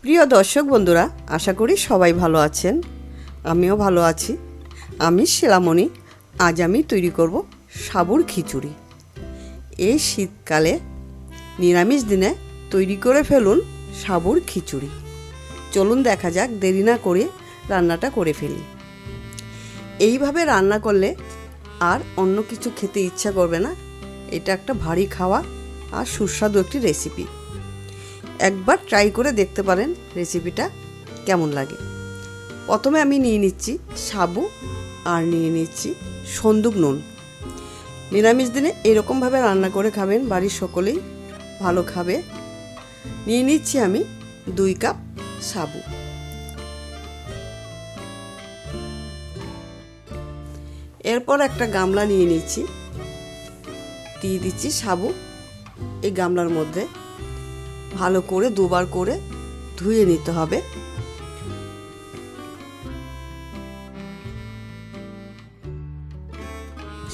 প্রিয় দর্শক বন্ধুরা, আশা করি সবাই ভালো আছেন। আমিও ভালো আছি। আমি শিলামণি। আজ আমি তৈরি করব সাবুর খিচুড়ি। এই শীতকালে নিরামিষ দিনে তৈরি করে ফেলুন সাবুর খিচুড়ি। চলুন দেখা যাক, দেরি না করে রান্নাটা করে ফেলি। এইভাবে রান্না করলে আর অন্য কিছু খেতে ইচ্ছা করবে না। এটা একটা ভারী খাওয়া আর সুস্বাদু একটি রেসিপি একবার ট্রাই করে দেখতে পারেন রেসিপিটা কেমন লাগে। প্রথমে আমি নিয়ে নিচ্ছি সাবু আর নিয়ে নিচ্ছি সন্দুক নুন। নিরামিষ দিনে এরকমভাবে রান্না করে খাবেন, বাড়ির সকলেই ভালো খাবে। নিয়ে নিচ্ছি আমি দুই কাপ সাবু। এরপর একটা গামলা নিয়ে নিচ্ছি। দিয়ে দিচ্ছি সাবু। এই গামলার মধ্যে ভালো করে দুবার করে ধুয়ে নিতে হবে।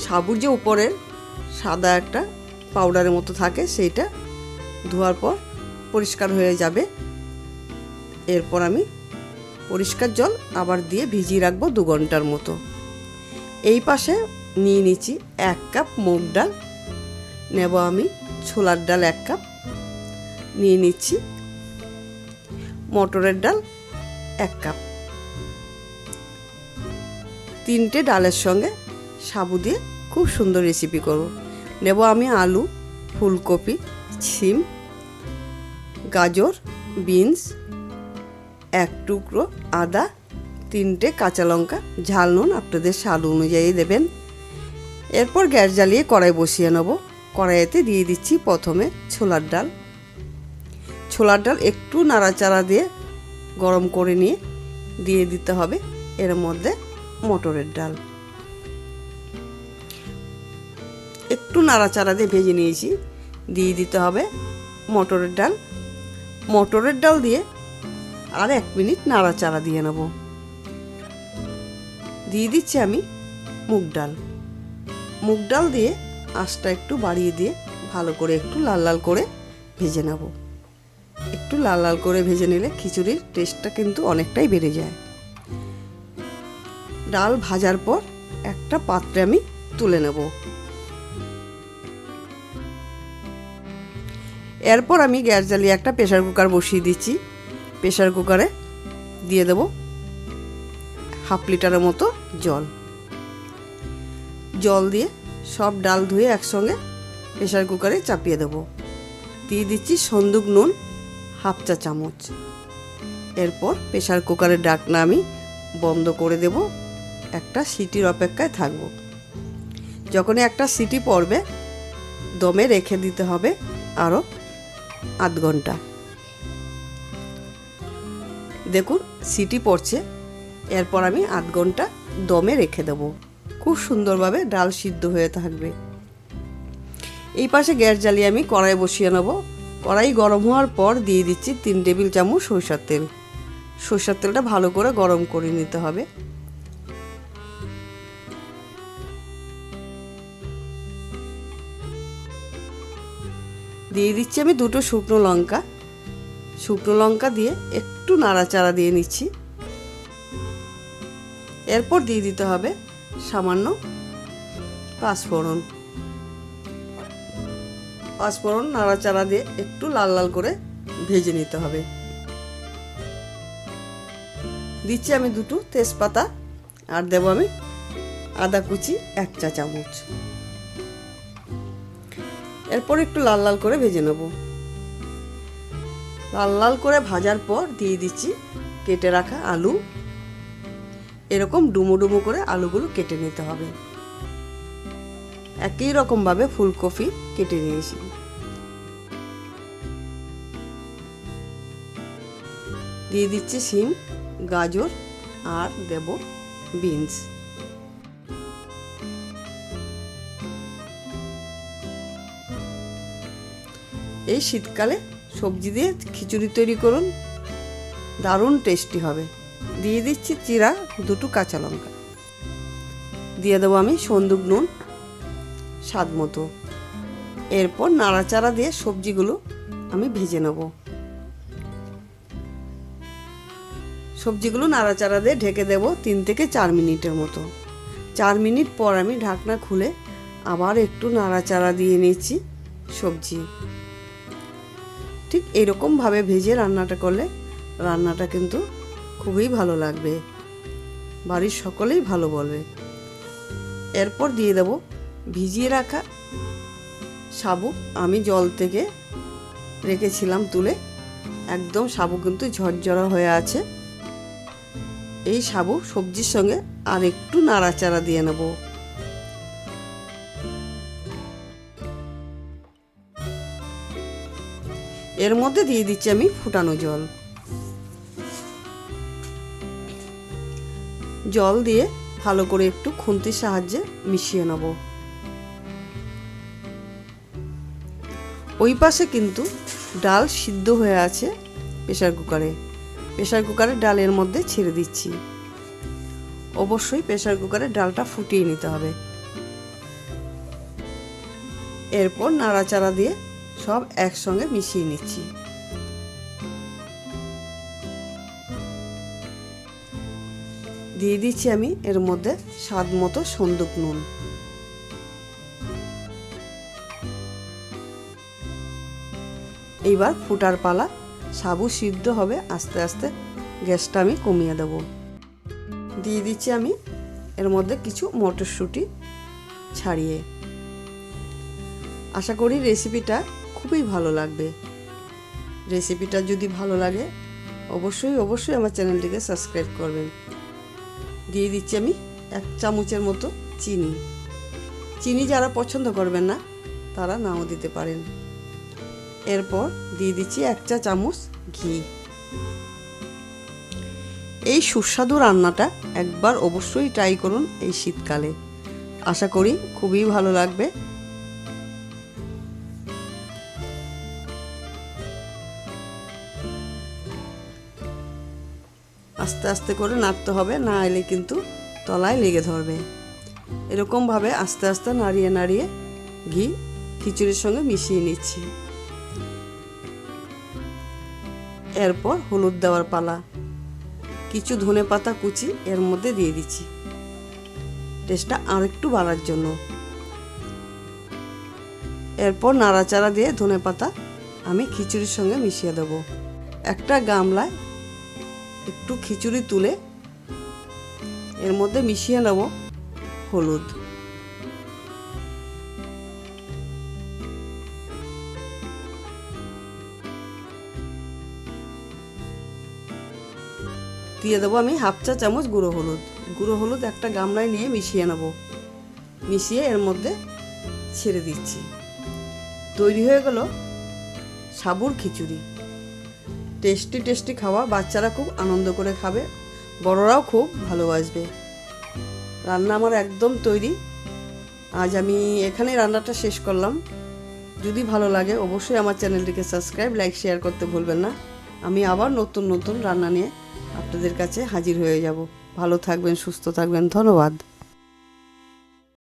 সাবুর যে উপরের সাদা একটা পাউডারের মতো থাকে, সেইটা ধোয়ার পর পরিষ্কার হয়ে যাবে। এরপর আমি পরিষ্কার জল আবার দিয়ে ভিজিয়ে রাখব দু ঘণ্টার মতো। এই পাশে নিয়ে নিচ্ছি এক কাপ মুগ ডাল। নেব আমি ছোলার ডাল এক কাপ। নিয়ে নিচ্ছি। মটরের ডাল এক কাপ। তিনটে ডালের সঙ্গে সাবু দিয়ে খুব সুন্দর রেসিপি করব। নেব আমি আলু, ফুলকপি, ছিম, গাজর, বিনস, এক টুকরো আদা, তিনটে কাঁচা লঙ্কা, ঝাল নুন, আপনাদের স্বাদ অনুযায়ী দেবেন। এরপর গ্যাস জ্বালিয়ে কড়াই বসিয়ে নেব। কড়াইতে দিয়ে দিচ্ছি প্রথমে ছোলার ডাল। ছোলার ডাল একটু নাড়াচাড়া দিয়ে গরম করে নিয়ে দিয়ে দিতে হবে। এর মধ্যে মটরের ডাল। একটু নাড়াচাড়া দিয়ে ভেজে নিয়েছি। দিয়ে দিতে হবে মটরের ডাল। মটরের ডাল দিয়ে আর এক মিনিট নাড়াচাড়া দিয়ে নেব। দিয়ে দিচ্ছি আমি মুগ ডাল। মুগ ডাল দিয়ে আঁচটা একটু বাড়িয়ে দিয়ে ভালো করে একটু লাল লাল করে ভেজে নেব। একটু লাল লাল করে ভেজে নিলে খিচুড়ির টেস্টটা কিন্তু অনেকটাই বেড়ে যায়। ডাল ভাজার পর একটা পাত্রে আমি তুলে নেব। এরপর আমি গ্যাস জ্বালিয়ে একটা প্রেশার কুকার বসিয়ে দিচ্ছি। প্রেশার কুকারে দিয়ে দেব হাফ লিটারের মতো জল। জল দিয়ে সব ডাল ধুয়ে একসঙ্গে প্রেশার কুকারে চাপিয়ে দেব। দিয়ে দিচ্ছি সন্দুক নুন হাফ চা চামচ। এরপর প্রেশার কুকারের ডাকনা আমি বন্ধ করে দেব। একটা সিটির অপেক্ষায় থাকব। যখনই একটা সিটি পড়বে, দমে রেখে দিতে হবে আরও আধ ঘণ্টা। দেখুন, সিটি পড়ছে। এরপর আমি আধ ঘণ্টা দমে রেখে দেব। খুব সুন্দরভাবে ডাল সিদ্ধ হয়ে থাকবে। এই পাশে গ্যাস জ্বালিয়ে আমি কড়াই বসিয়ে নেব। কড়াই গরম হওয়ার পর দিয়ে দিচ্ছি তিন টেবিল চামচ সরষার তেল। সরষার তেলটা ভালো করে গরম করে নিতে হবে। দিয়ে দিচ্ছি আমি দুটো শুকনো লঙ্কা। শুকনো লঙ্কা দিয়ে একটু নাড়াচাড়া দিয়ে নিচ্ছি। এরপর দিয়ে দিতে হবে সামান্য পাঁচফোড়ন। পাঁচফোড়ন নাড়াচাড়া দিয়ে একটু লাল লাল করে ভেজে নিতে হবে। দিচ্ছি আমি দুটো তেজপাতা আর দেবো আমি আদা কুচি এক চা চামচ। এরপর একটু লাল লাল করে ভেজে নেব। লাল লাল করে ভাজার পর দিয়ে দিচ্ছি কেটে রাখা আলু। এরকম ডুমো ডুমো করে আলুগুলো কেটে নিতে হবে। একই রকমভাবে ফুলকপি কেটে নিয়েছি। দিয়ে দিচ্ছি শিম, গাজর আর দেব বিনস। এই শীতকালে সবজি দিয়ে খিচুড়ি তৈরি করুন, দারুণ টেস্টি হবে। দিয়ে দিচ্ছি চিরা দুটো কাঁচা লঙ্কা। দিয়ে দেবো আমি সন্দুক নুন স্বাদ মতো। এরপর নাড়াচাড়া দিয়ে সবজিগুলো আমি ভেজে নেব। সবজিগুলো নাড়াচাড়া দিয়ে ঢেকে দেব তিন থেকে চার মিনিটের মতো। চার মিনিট পর আমি ঢাকনা খুলে আবার একটু নাড়াচাড়া দিয়ে নিচ্ছি সবজি। ঠিক এরকমভাবে ভেজে রান্নাটা করলে রান্নাটা কিন্তু খুবই ভালো লাগবে। বাড়ির সকলেই ভালো বলবে। এরপর দিয়ে দেব ভিজিয়ে রাখা সাবু আমি জল থেকে রেখেছিলাম তুলে। একদম সাবু কিন্তু ঝরঝরা হয়ে আছে। এই সাবু সবজির সঙ্গে আর একটু নাড়াচাড়া দিয়ে নেব। এর মধ্যে দিয়ে দিচ্ছি আমি ফুটানো জল। জল দিয়ে ভালো করে একটু খুন্তির সাহায্যে মিশিয়ে নেব। ওই পাশে কিন্তু ডাল সিদ্ধ হয়ে আছে প্রেশার কুকারে। প্রেশার কুকারে ডালের মধ্যে ছেড়ে দিচ্ছি। অবশ্যই প্রেশার কুকারে ডালটা ফুটিয়ে নিতে হবে। এরপর নাড়াচাড়া দিয়ে সব একসঙ্গে মিশিয়ে নিচ্ছি। দিয়ে দিচ্ছি আমি এর মধ্যে স্বাদ মতো সন্দুক নুন। এইবার ফুটার পালা। সাবু সিদ্ধ হবে, আস্তে আস্তে গ্যাসটা আমি কমিয়ে দেব। দিয়ে দিচ্ছি আমি এর মধ্যে কিছু মটরশুঁটি ছাড়িয়ে। আশা করি রেসিপিটা খুবই ভালো লাগবে। রেসিপিটা যদি ভালো লাগে, অবশ্যই অবশ্যই আমার চ্যানেলটিকে সাবস্ক্রাইব করবেন। দিয়ে দিচ্ছি আমি এক চামচের মতো চিনি। চিনি যারা পছন্দ করবেন না, তারা নাও দিতে পারেন। এরপর দিয়ে দিচ্ছি এক চা চামচ ঘি। এই সুস্বাদু রান্নাটা একবার অবশ্যই ট্রাই করুন এই শীতকালে। আশা করি খুবই ভালো লাগবে। আস্তে আস্তে করে নাড়তে হবে, না এলে কিন্তু তলায় লেগে ধরবে। এরকমভাবে আস্তে আস্তে নাড়িয়ে নাড়িয়ে ঘি খিচুড়ির সঙ্গে মিশিয়ে নিচ্ছি। এরপর হলুদ দেওয়ার পালা। কিছু ধনে পাতা কুচি এর মধ্যে দিয়ে দিচ্ছি। টেস্টটা আর একটু বাড়ার জন্য। এরপর নাড়াচাড়া দিয়ে ধনে পাতা আমি খিচুড়ির সঙ্গে মিশিয়ে দেব। একটা গামলায় একটু খিচুড়ি তুলে এর মধ্যে মিশিয়ে নেব হলুদ। দিয়ে দেবো আমি হাফ চা চামচ গুঁড়ো হলুদ। গুঁড়ো হলুদ একটা গামলায় নিয়ে মিশিয়ে নেব। মিশিয়ে এর মধ্যে ছেড়ে দিচ্ছি। তৈরি হয়ে গেল সাবুর খিচুড়ি। টেস্টি টেস্টি খাওয়া বাচ্চারা খুব আনন্দ করে খাবে। বড়রাও খুব ভালোবাসবে। রান্না আমার একদম তৈরি। আজ আমি এখানে রান্নাটা শেষ করলাম। যদি ভালো লাগে অবশ্যই আমার চ্যানেলটিকে সাবস্ক্রাইব, লাইক, শেয়ার করতে ভুলবেন না। আমি আবার নতুন নতুন রান্না নিয়ে আপনাদের কাছে হাজির হয়ে যাব। ভালো থাকবেন সুস্থ থাকবেন। ধন্যবাদ।